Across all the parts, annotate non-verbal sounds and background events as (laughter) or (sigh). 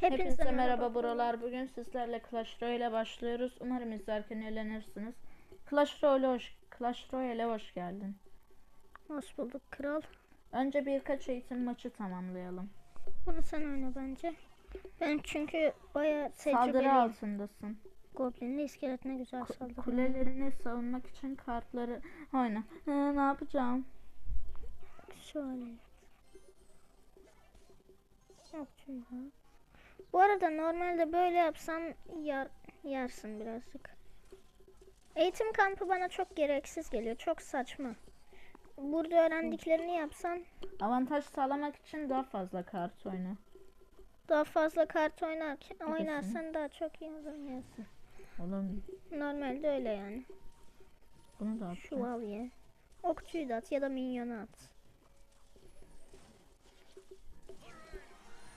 Hepinize merhaba buralar. Bugün sizlerle Clash Royale başlıyoruz. Umarım izlerken eğlenirsiniz. Clash Royale hoş, Clash Royale hoş geldin. Hoş bulduk kral. Önce birkaç eğitim maçı tamamlayalım. Bunu sen oyna bence. Ben çünkü bayağı Saldırı tecrübeliyim. altındasın. Goblin'le iskeletine güzel saldırı. Kulelerini savunmak için kartları oyna. Hı, ne yapacağım? Şöyle. Yok şöyle. Bu arada normalde böyle yapsam yer, yersin birazcık. Eğitim kampı bana çok gereksiz geliyor. Çok saçma. Burada öğrendiklerini yapsan Avantaj sağlamak için daha fazla kart oyna. daha fazla kart oynarken oynarsan daha çok iyi yersin. Oğlum Normalde öyle yani. bunu da at. Şövalye. Okçuyu da at ya da minyonu at.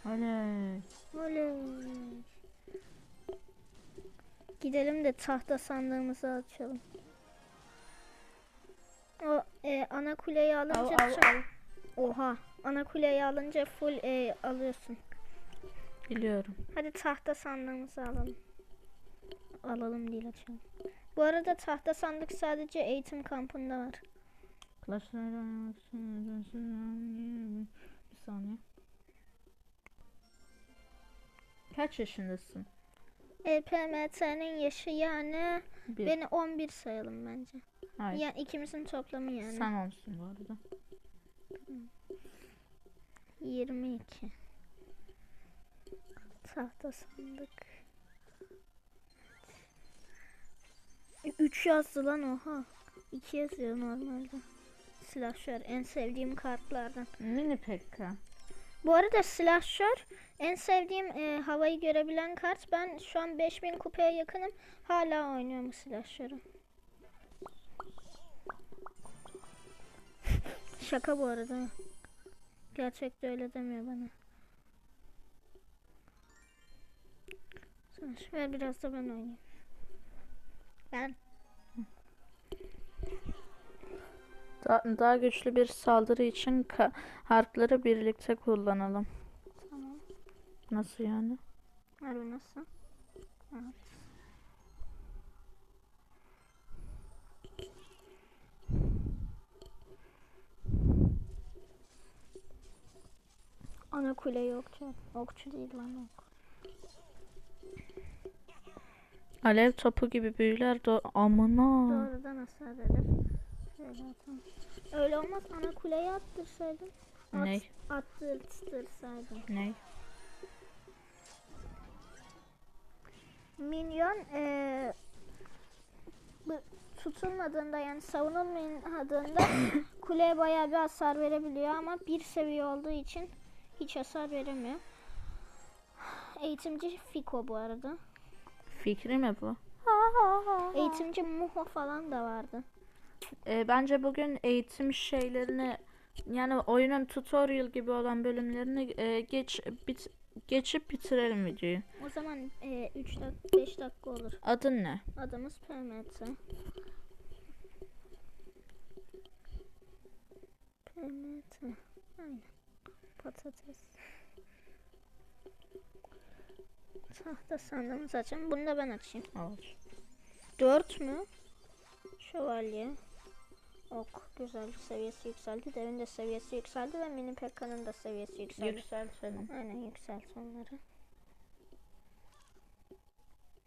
Oley. Oley. Gidelim de tahta sandığımızı açalım. O e, ana kuleyi Al, alınca al, çok- al. Oha. Ana kuleyi alınca full e, alıyorsun. Biliyorum. Hadi tahta sandığımızı alalım. Alalım değil açalım. Bu arada tahta sandık sadece eğitim kampında var. Clash Royale oynamak için bir saniye. Kaç yaşındasın? EPMT'nin yaşı yani Bir. beni 11 sayalım bence. Hayır. Yani ikimizin toplamı yani. Sen olsun bu arada. 22. Tahta sandık. 3 yazdı lan oha. 2 yazıyor normalde. Slasher en sevdiğim kartlardan. Mini Pekka. Bu arada Slasher en sevdiğim e, havayı görebilen kart. Ben şu an 5000 kupaya yakınım. Hala oynuyorum Slasher'ı. (laughs) Şaka bu arada. Gerçekte öyle demiyor bana. Ver biraz da ben oynayayım. Ben Da- daha güçlü bir saldırı için harfleri birlikte kullanalım. tamam. Nasıl yani? O nasıl? Evet. Ana kule yoktu. Okçu değil lan ok. Alev topu gibi büyüler do amına. Doğrudan hasar eder. Atalım. Öyle olmaz. Ana kuleyi attırsaydın. At, Ney? Attırtırsaydın. Ne? Minyon bu- tutulmadığında yani savunulmadığında (coughs) kuleye bayağı bir hasar verebiliyor ama bir seviye olduğu için hiç hasar veremiyor. Eğitimci Fiko bu arada. Fikri mi bu? Eğitimci Muho falan da vardı. Ee, bence bugün eğitim şeylerini yani oyunun tutorial gibi olan bölümlerini e, geç bit geçip bitirelim videoyu. O zaman 3 dakika 5 dakika olur. Adın ne? Adımız PMT. PMT. Aynen. Patates. Tahta sandığımız açalım. Bunu da ben açayım. Olur. 4 mü? Şövalye. Ok. Güzel. Seviyesi yükseldi. Devin de seviyesi yükseldi ve mini Pekka'nın da seviyesi yükseldi. Yükseltelim. Aynen yükselt onları.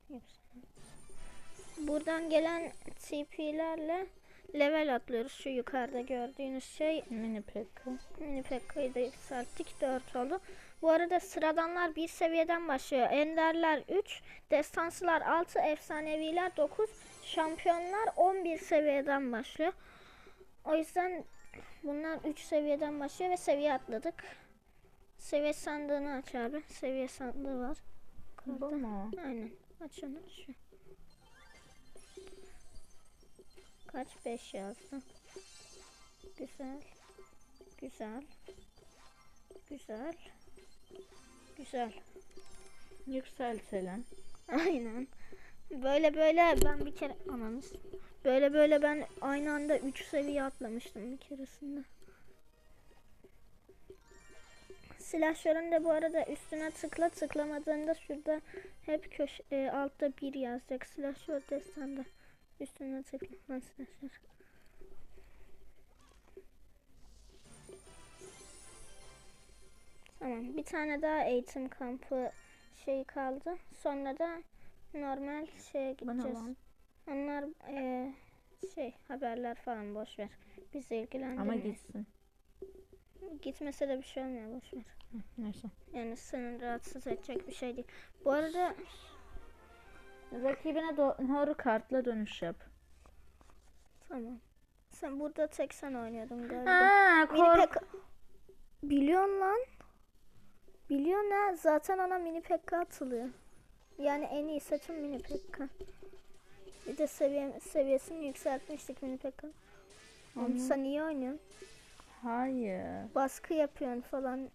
Yükselt. Buradan gelen TP'lerle level atlıyoruz. Şu yukarıda gördüğünüz şey Mini Pekka. mini Pekka'yı da yükselttik. 4 oldu. Bu arada sıradanlar bir seviyeden başlıyor. Enderler 3, destansılar 6, efsaneviler 9, şampiyonlar 11 seviyeden başlıyor. O yüzden bunlar 3 seviyeden başlıyor ve seviye atladık. Seviye sandığını aç abi. Seviye sandığı var. Bu mu? Aynen. Aç onu şu. Kaç? 5 yazdı. Güzel. Güzel. Güzel. Güzel. Yükseltelim. Aynen. Böyle böyle ben bir kere ananız. Böyle böyle ben aynı anda 3 seviye atlamıştım bir keresinde. Silahşörün de bu arada üstüne tıkla tıklamadığında şurada hep köşe e, altta bir yazacak. Silahşör destanda. Üstüne tıkla. Lan silahşör. Tamam. Bir tane daha eğitim kampı şey kaldı. Sonra da normal şeye gideceğiz. Onlar e, şey haberler falan boş ver. Bizi ilgilendirmiyor. Ama gitsin. Gitmese de bir şey olmuyor boş ver. Hı, Neyse. Yani seni rahatsız edecek bir şey değil. Bu arada Rakibine doğru kartla dönüş yap. tamam. Sen burada tek sen oynuyordun galiba. Ha, kork. pekka... Biliyorsun lan. Biliyorsun ha. Zaten ona mini pekka atılıyor. Yani en iyi seçim mini pekka. Bir de seviye, seviyesini yükseltmiştik mini pekka. Onu sen iyi oynuyorsun. Hayır. Baskı yapıyorsun falan.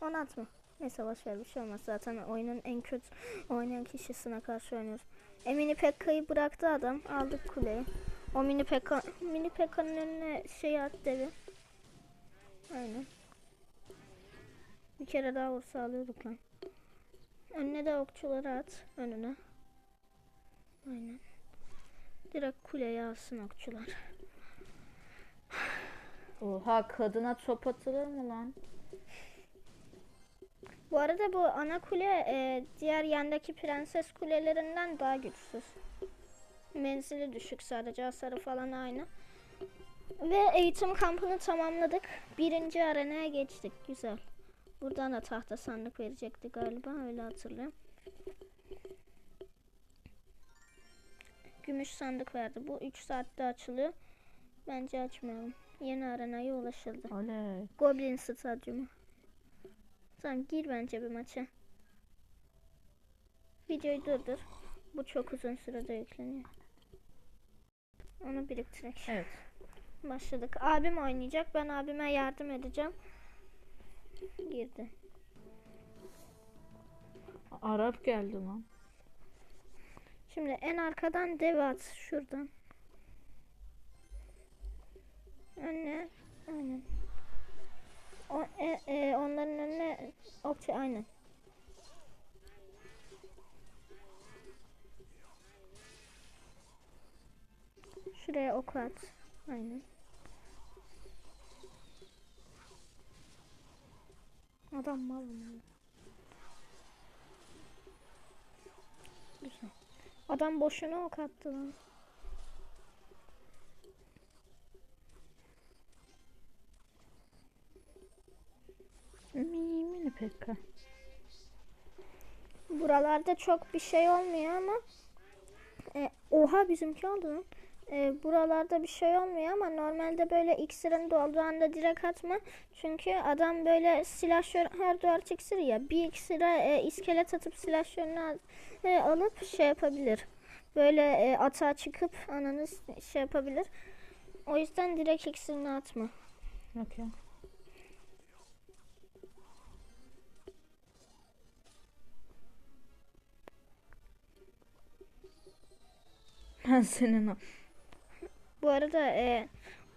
Onu atma. Neyse boş ver bir şey olmaz. Zaten oyunun en kötü oynayan kişisine karşı oynuyoruz. E mini Pekka'yı bıraktı adam. Aldık kuleyi. O mini Pekka mini Pekka'nın önüne şey at devi. Aynen. Bir kere daha vursa alıyorduk lan. Önüne de okçuları at. Önüne. Aynen. Direkt kuleye alsın okçular. Oha kadına top atılır mı lan? Bu arada bu ana kule e, diğer yandaki prenses kulelerinden daha güçsüz. Menzili düşük sadece hasarı falan aynı. Ve eğitim kampını tamamladık. Birinci arenaya geçtik. Güzel. Buradan da tahta sandık verecekti galiba. Öyle hatırlıyorum. Gümüş sandık verdi. Bu 3 saatte açılıyor. Bence açmayalım. Yeni arenaya ulaşıldı. Oley. Goblin Stadyumu. Tamam gir bence bir maça. Videoyu durdur. Bu çok uzun sürede yükleniyor. Onu biriktirek. Evet. Başladık. Abim oynayacak. Ben abime yardım edeceğim. Girdi. Arap geldi lan. Şimdi en arkadan dev at. Şuradan. Önüne. Aynen. O, e, e, onların önüne okçu aynen. Şuraya ok at. Aynen. Adam mal mı? Güzel. Adam boşuna ok attı lan. Mini mini pekka. Buralarda çok bir şey olmuyor ama e, oha bizimki oldu lan. E, buralarda bir şey olmuyor ama normalde böyle iksirin dolduğu anda direkt atma. Çünkü adam böyle silahşör her dört iksir ya bir iksire e, iskelet atıp silahşörünü e, alıp şey yapabilir. Böyle e, atağa çıkıp ananı şey yapabilir. O yüzden direkt iksirini atma. Okey. Ben senin Bu arada e,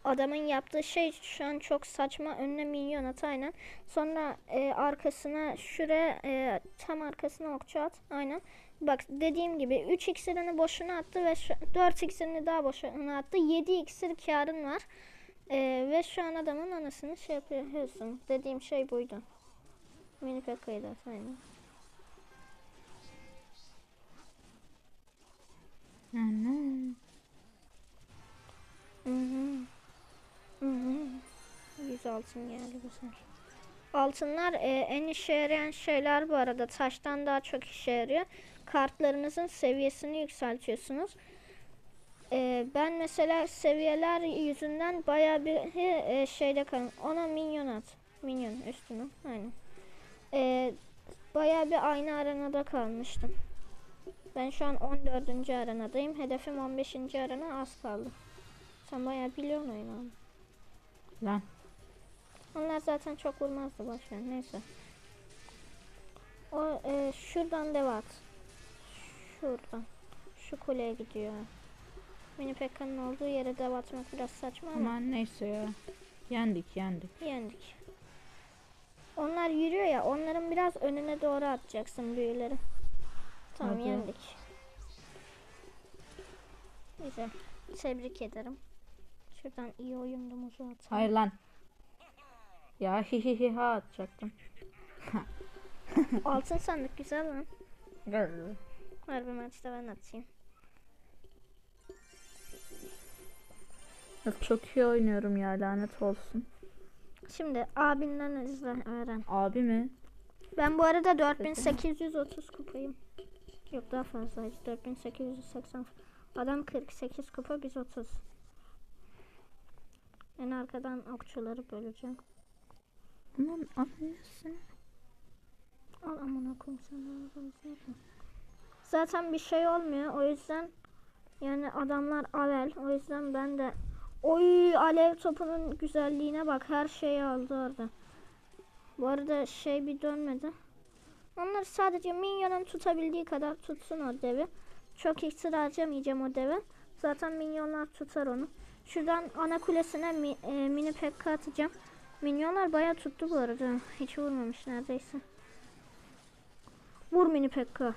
adamın yaptığı şey şu an çok saçma. Önüne minyon at aynen. Sonra e, arkasına şuraya e, tam arkasına okçu at. Aynen. Bak dediğim gibi 3 iksirini boşuna attı ve şu, 4 iksirini daha boşuna attı. 7 iksir karın var. E, ve şu an adamın anasını şey yapıyorsun. Dediğim şey buydu. Mini Pekka'yı da at, aynen. 100 altın geldi güzel. Altınlar e, en işe yarayan şeyler bu arada. Taştan daha çok işe yarıyor. Kartlarınızın seviyesini yükseltiyorsunuz. E, ben mesela seviyeler yüzünden baya bir e, şeyde kalın. Ona minyon at. Minyon üstüne. Aynen. E, baya bir aynı arenada kalmıştım. Ben şu an 14. arenadayım. Hedefim 15. arena az kaldı. Sen bayağı biliyorsun oyunu ama. Lan. Onlar zaten çok vurmazdı boşver neyse. O e, şuradan devat. Şuradan. Şu kuleye gidiyor. Mini Pekka'nın olduğu yere dev atmak biraz saçma ama Aman neyse ya. Yendik yendik. yendik. Onlar yürüyor ya onların biraz önüne doğru atacaksın büyüleri. Tamam Hadi. yendik. Güzel. Tebrik ederim. Şuradan iyi oyundumuzu atalım. Hayır lan. Ya hi hi hi ha atacaktım. Altın sandık güzel lan. Ver bir maçta ben atayım. Yok, Çok iyi oynuyorum ya lanet olsun. Şimdi abinden izle öğren. Abi mi? Ben bu arada 4830 kupayım. Yok daha fazlaydı. 4880. Adam 48 kupa biz 30. En arkadan okçuları böleceğim. Aman annesin. Al amına koyayım. Zaten bir şey olmuyor. O yüzden yani adamlar avel. O yüzden ben de Oy alev topunun güzelliğine bak. Her şeyi aldı orada. Bu arada şey bir dönmedi. Onlar sadece minyonun tutabildiği kadar tutsun o devi. Çok iksir harcamayacağım o deve. Zaten minyonlar tutar onu. Şuradan ana kulesine mi- e, mini pekka atacağım. Minyonlar bayağı tuttu bu arada. Hiç vurmamış neredeyse. Vur mini pekka.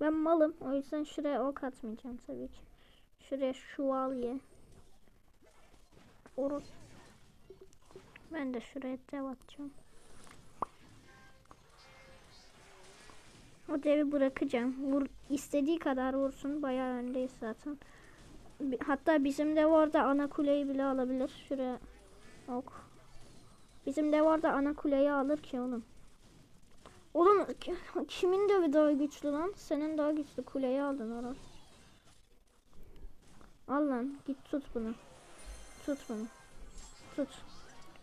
Ben malım. O yüzden şuraya ok atmayacağım tabii ki. Şuraya şuvalye. Oru. Ben de şuraya dev atacağım. O devi bırakacağım. Vur, istediği kadar vursun. Bayağı öndeyiz zaten. Hatta bizim dev orada ana kuleyi bile alabilir. Şuraya ok. Bizim dev orada ana kuleyi alır ki oğlum. Oğlum ki- kimin devi daha güçlü lan? Senin daha güçlü kuleyi aldın Aras. Al lan git tut bunu. Tut bunu. Tut.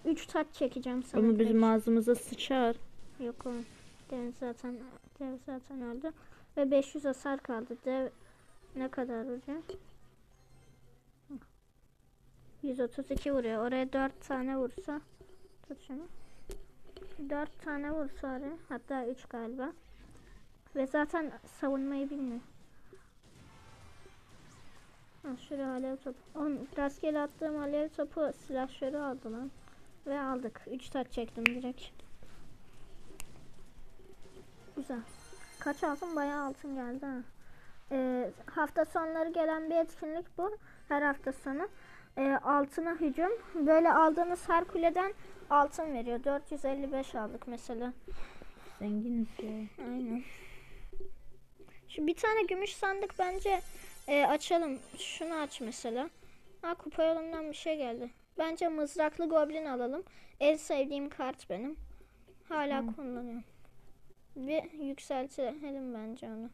Üç taç çekeceğim sana. Ama bizim ağzımıza sıçar. Yok oğlum. Dev zaten dev zaten öldü. Ve 500 hasar kaldı. Dev ne kadar vuracak? 132 vuruyor. Oraya 4 tane vursa. Tut şunu. 4 tane vursa oraya. Hatta 3 galiba. Ve zaten savunmayı bilmiyor. Ha, şuraya alev topu. Oğlum rastgele attığım alev topu silahşörü aldı lan. Ve aldık. 3 taç çektim direkt. Güzel. Kaç altın? Bayağı altın geldi ha. Ee, hafta sonları gelen bir etkinlik bu. Her hafta sonu. Ee, altına hücum. Böyle aldığımız her kuleden altın veriyor. 455 aldık mesela. Zenginiz ya. Aynen. Şu bir tane gümüş sandık bence e, açalım. Şunu aç mesela. Ha kupa yolundan bir şey geldi. Bence mızraklı goblin alalım. En sevdiğim kart benim. Hala Hı. kullanıyorum. Ve yükseltelim bence onu.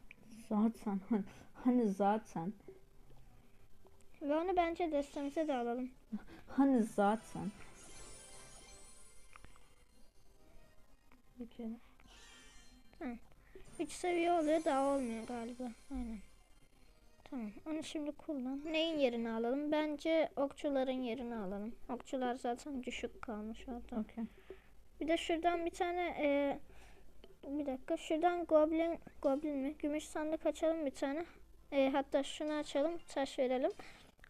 Zaten. Hani zaten. Ve onu bence destemize de alalım. Hani zaten. Peki. 3 seviye oluyor daha olmuyor galiba. Aynen. Tamam. Onu şimdi kullan. Neyin yerini alalım? Bence okçuların yerini alalım. Okçular zaten düşük kalmış orada. Okey. Bir de şuradan bir tane e, bir dakika şuradan goblin goblin mi? Gümüş sandık açalım bir tane. E, hatta şunu açalım, taş verelim.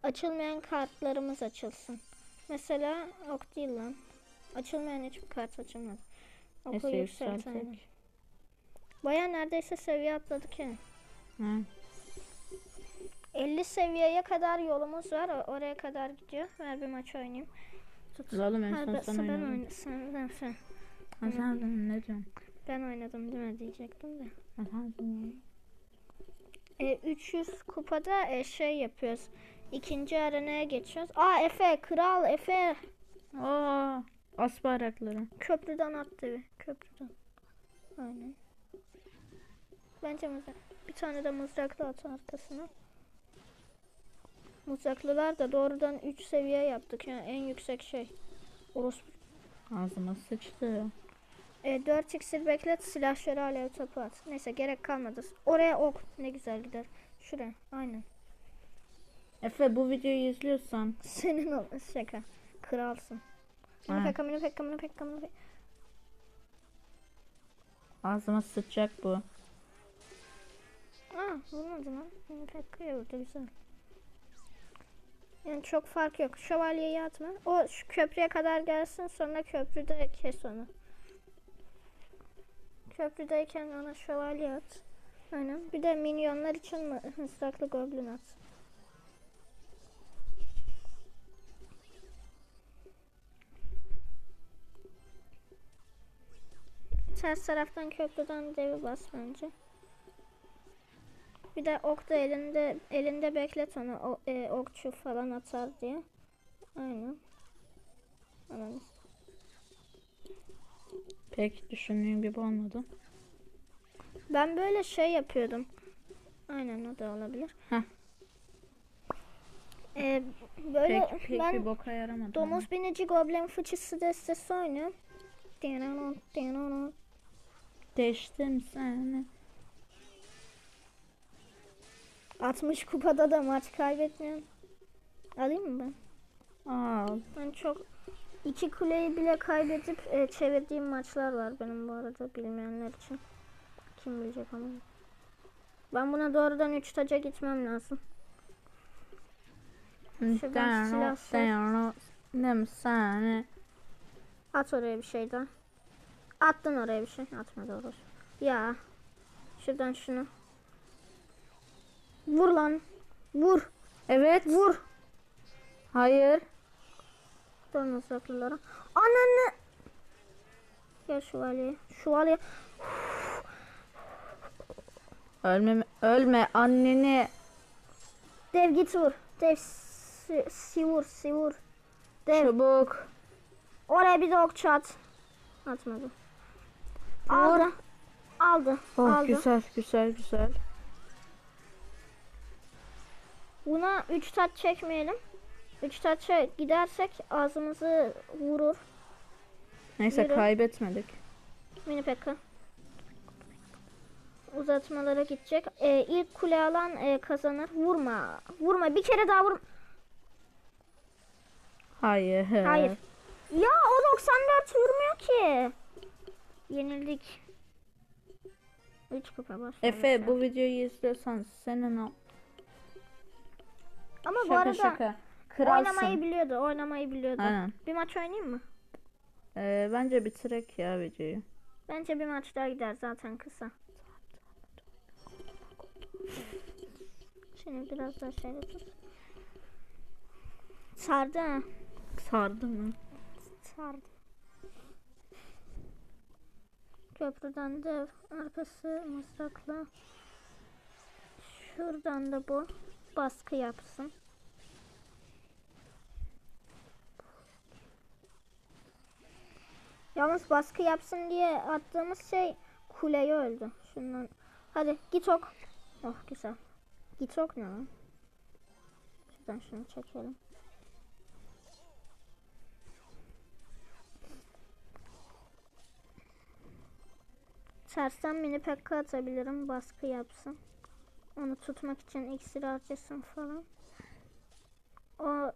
Açılmayan kartlarımız açılsın. Mesela ok değil lan. Açılmayan hiçbir kart açılmadı. Oku Neyse yükseltelim. Baya neredeyse seviye atladık ya. Ha. 50 seviyeye kadar yolumuz var. Oraya kadar gidiyor. Ver bir maç oynayayım. Tut. Oğlum en son ben- sen ben oynadın. oyna- sen- sen- sen. Ha sen ne diyorsun? Ben oynadım değil mi diyecektim de. E, 300 kupada e, şey yapıyoruz. İkinci arenaya geçiyoruz. Aa Efe, kral Efe. Aa, as bayrakları. Köprüden attı bir. Köprüden. Aynen. Bence mızrak. Bir tane de mızraklı at arkasına. Mızraklılar da doğrudan 3 seviye yaptık. Yani en yüksek şey. Orospu. Ağzıma sıçtı. E, 4 iksir beklet silahşörü alev topu at. Neyse gerek kalmadı. Oraya ok. Ne güzel gider. Şuraya. Aynen. Efe bu videoyu izliyorsan (laughs) Senin ol şaka. Kralsın. Ha. Mini pekka mini pekka mini pekka mini pekka. ağzıma sıçacak bu. Aa vurmadı lan. Yine Pekka'ya vurdu güzel. Yani çok fark yok. Şövalyeyi atma. O şu köprüye kadar gelsin sonra köprüde kes onu. Köprüdeyken ona şövalye at. Aynen. Bir de minyonlar için mızraklı goblin at. Ters taraftan köprüden devi bas bence. Bir de ok da elinde elinde beklet onu. O, e, okçu falan atar diye. Aynen. Ananı Pek düşündüğüm gibi olmadı. Ben böyle şey yapıyordum. Aynen o da olabilir. Heh. Ee, böyle Pek, pek ben bir boka yaramadı. domuz binici goblin fıçısı destesi oynuyorum. Değiştim seni. 60 kupada da maç kaybetmiyorum. Alayım mı ben? Al. Ben çok iki kuleyi bile kaybedip e, çevirdiğim maçlar var benim bu arada bilmeyenler için. Kim bilecek ama. Ben buna doğrudan 3 taca gitmem lazım. Şuradan silah Değerli, sor. değerli. Dem seni. At oraya bir şey daha. Attın oraya bir şey. Atmadı orası. Ya. Şuradan şunu. Vur lan. Vur. Evet. Vur. Hayır. Dön mızraklılara. Ananı. Gel şövalye. Şövalye. Ölme, ölme anneni. Dev git vur. Dev si, si vur si vur. Dev. Çabuk. Oraya bir de okçu at. Atmadı. Aldı. Aldı. Oh aldı. güzel güzel güzel. Buna 3 taç çekmeyelim. 3 taça gidersek ağzımızı vurur. Neyse Yürü. kaybetmedik. Mini Pekka. Uzatmalara gidecek. Ee, ilk kule alan e, kazanır. Vurma. Vurma. Bir kere daha vur. Hayır. Hayır. Ya o 94 vurmuyor ki. Yenildik. 3 kupa var. Efe bu videoyu izliyorsan senin o. Ama bu Şaka arada şaka. Kralsın. oynamayı biliyordu. Oynamayı biliyordu. Aynen. Bir maç oynayayım mı? Ee, bence bitirek ya videoyu. Bence bir maç daha gider zaten kısa. Şimdi biraz daha şey yapalım. Sardı ha. Sardı mı? Sardı. Köprüden de arkası mızrakla. Şuradan da bu baskı yapsın. Yalnız baskı yapsın diye attığımız şey kuleyi öldü. Şundan. Hadi git ok. Oh güzel. Git ok ne lan? Şuradan şunu çekelim. Tersten mini pekka atabilirim. Baskı yapsın. Onu tutmak için iksir harcasın falan. O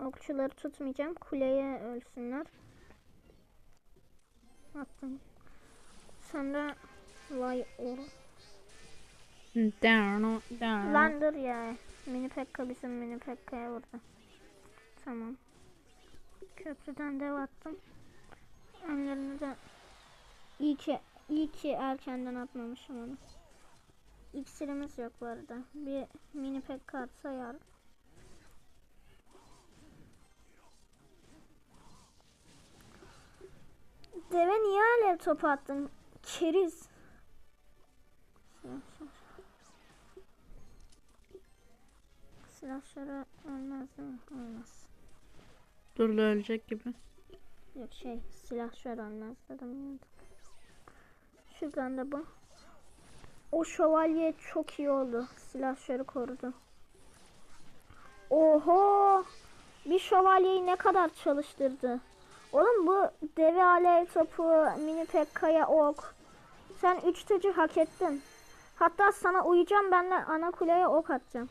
okçuları tutmayacağım. Kuleye ölsünler. Attım. Sonra vay oru. Down, down. Lan dur ya. Mini pekka bizim mini pekkaya vurdu. Tamam. Köprüden dev attım. Önlerini de iyi ki iyi ki erkenden atmamışım onu. İksirimiz yok bu arada. Bir mini pekka atsa yar. Deve niye alev topu attın? Keriz. Silahşara ölmez mi? Olmaz. Durla ölecek gibi. Yok şey silahşör ölmez dedim. Şuradan da bu. O şövalye çok iyi oldu. Silahşörü korudu. Oho! Bir şövalyeyi ne kadar çalıştırdı. Oğlum bu deve alev topu, mini pekkaya ok. Sen üç tacı hak ettin. Hatta sana uyacağım ben de ana kuleye ok atacağım.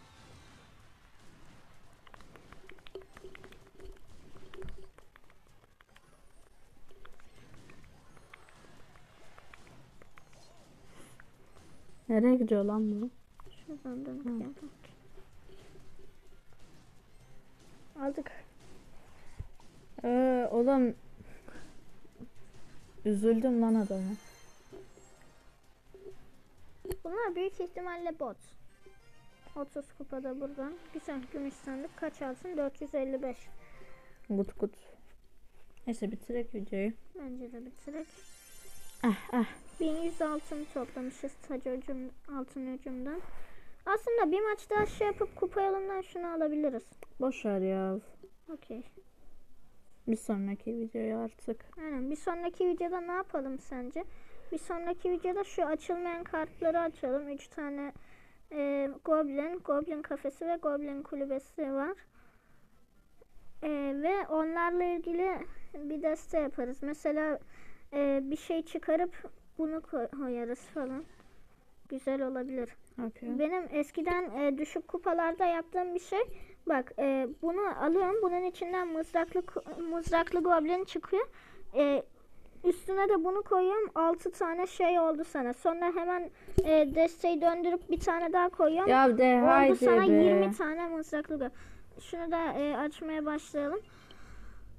Nereye gidiyor lan bu? Döndüm. Aldık. Ee, oğlum üzüldüm lan adama. Bunlar büyük ihtimalle bot. 30 kupada buradan. Güzel gümüş sandık. Kaç alsın? 455. Gut gut. Neyse bitirek videoyu. Bence de bitirek. Ah ah. 1100 altın toplamışız tac ucum, altın ucumdan. Aslında bir maç daha şey yapıp kupa yolundan şunu alabiliriz. Boş ver ya. Okey. Bir sonraki videoya artık. Aynen. Bir sonraki videoda ne yapalım sence? Bir sonraki videoda şu açılmayan kartları açalım. 3 tane e, Goblin, Goblin kafesi ve Goblin kulübesi var. E, ve onlarla ilgili bir deste yaparız. Mesela e, bir şey çıkarıp bunu koy- koyarız falan. Güzel olabilir. Okay. Benim eskiden e, düşük kupalarda yaptığım bir şey. Bak e, bunu alıyorum. Bunun içinden mızraklı mızraklı goblin çıkıyor. E, üstüne de bunu koyuyorum. 6 tane şey oldu sana. Sonra hemen e, desteği döndürüp bir tane daha koyuyorum. Ya de oldu haydi sana be. 20 tane mızraklı goblin. Şunu da e, açmaya başlayalım.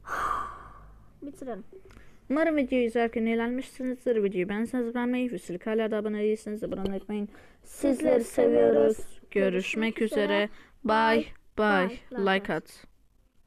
(sighs) Bitirelim. Umarım videoyu izlerken eğlenmişsinizdir. Videoyu beğenseniz beğenmeyi, üstelik hala da abone değilseniz de abone unutmayın. Sizleri seviyoruz. Görüşmek üzere. Bye bye. Bye. Like at.